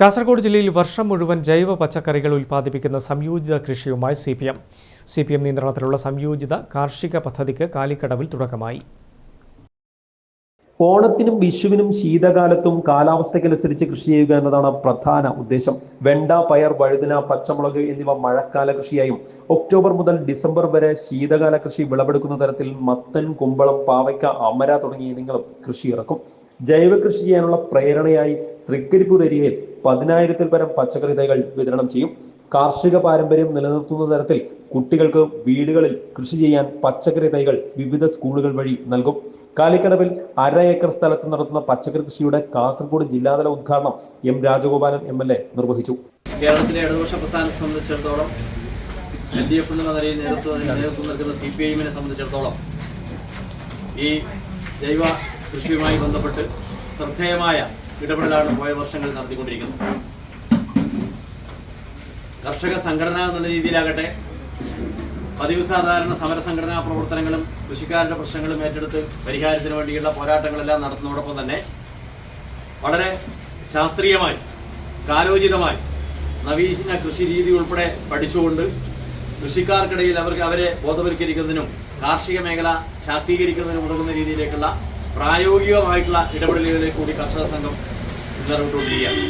കാസർഗോഡ് ജില്ലയിൽ വർഷം മുഴുവൻ ജൈവ പച്ചക്കറികൾ ഉൽപ്പാദിപ്പിക്കുന്ന സംയോജിത കൃഷിയുമായി C P M C P M നിയന്ത്രണത്തിലുള്ള സംയോജിത കാർഷിക പദ്ധതിക്ക് കാലിക്കടവിൽ തുടക്കമായി. ഓണത്തിനും വിഷുവിനും ശീതകാലത്തും കാലാവസ്ഥയ്ക്കനുസരിച്ച് കൃഷി ചെയ്യുക എന്നതാണ് പ്രധാന ഉദ്ദേശം. വെണ്ട പയർ വഴുതന പച്ചമുളക് എന്നിവ മഴക്കാല കൃഷിയായും ഒക്ടോബർ മുതൽ ഡിസംബർ വരെ ശീതകാല കൃഷി വിളവെടുക്കുന്ന തരത്തിൽ മത്തൻ കുമ്പളം പാവയ്ക്ക അമര തുടങ്ങിയ ഇനങ്ങളും കൃഷി ഇറക്കും ജൈവ കൃഷി ചെയ്യാനുള്ള പ്രേരണയായി തൃക്കരിപ്പൂർ ഏരിയയിൽ പതിനായിരത്തിൽ പരം പച്ചക്കറി തൈകൾ വിതരണം ചെയ്യും. കാർഷിക പാരമ്പര്യം നിലനിർത്തുന്ന തരത്തിൽ കുട്ടികൾക്ക് വീടുകളിൽ കൃഷി ചെയ്യാൻ പച്ചക്കറി തൈകൾ വിവിധ സ്കൂളുകൾ വഴി നൽകും. കാലിക്കടവിൽ അര ഏക്കർ സ്ഥലത്ത് നടത്തുന്ന പച്ചക്കറി കൃഷിയുടെ കാസർഗോഡ് ജില്ലാതല ഉദ്ഘാടനം M Rajagopalan M L A നിർവഹിച്ചു. കേരളത്തിലെ ഇടതുപക്ഷ പ്രസ്ഥാനത്തെ സംബന്ധിച്ചിടത്തോളം എൽ ഡി എഫ് എന്ന നിലയിൽ നേതൃത്വം നേതൃത്വം നൽകുന്ന സി പി ഐ സംബന്ധിച്ചിടത്തോളം ഈ ജൈവ കൃഷിയുമായി ബന്ധപ്പെട്ട് ശ്രദ്ധേയമായ ഇടപെടലാണ് പോയ വർഷങ്ങളിൽ നടത്തിക്കൊണ്ടിരിക്കുന്നത്. കർഷക സംഘടന എന്നുള്ള രീതിയിലാകട്ടെ പതിവ് സാധാരണ സമരസംഘടനാ പ്രവർത്തനങ്ങളും കൃഷിക്കാരുടെ പ്രശ്നങ്ങളും ഏറ്റെടുത്ത് പരിഹാരത്തിന് വേണ്ടിയുള്ള പോരാട്ടങ്ങളെല്ലാം നടത്തുന്നതോടൊപ്പം തന്നെ വളരെ ശാസ്ത്രീയമായി കാലോചിതമായി നവീന കൃഷി രീതി ഉൾപ്പെടെ പഠിച്ചുകൊണ്ട് കൃഷിക്കാർക്കിടയിൽ അവർക്ക് അവരെ ബോധവൽക്കരിക്കുന്നതിനും കാർഷിക മേഖല ശാക്തീകരിക്കുന്നതിനും ഉതകുന്ന രീതിയിലേക്കുള്ള പ്രായോഗികമായിട്ടുള്ള ഇടപെടലുകളിലേക്ക് കൂടി കർഷക സംഘം മുന്നേറിക്കൊണ്ടിരിക്കുകയാണ്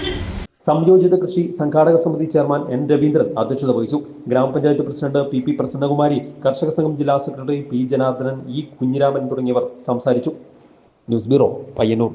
സംയോജിത കൃഷി സംഘാടക സമിതി ചെയർമാൻ എൻ രവീന്ദ്രൻ അധ്യക്ഷത വഹിച്ചു. ഗ്രാമപഞ്ചായത്ത് പ്രസിഡന്റ് പി പി പ്രസന്നകുമാരി കർഷക സംഘം ജില്ലാ secretary P Janardhanan E Kunhiraman തുടങ്ങിയവർ സംസാരിച്ചു. News bureau Payyannur.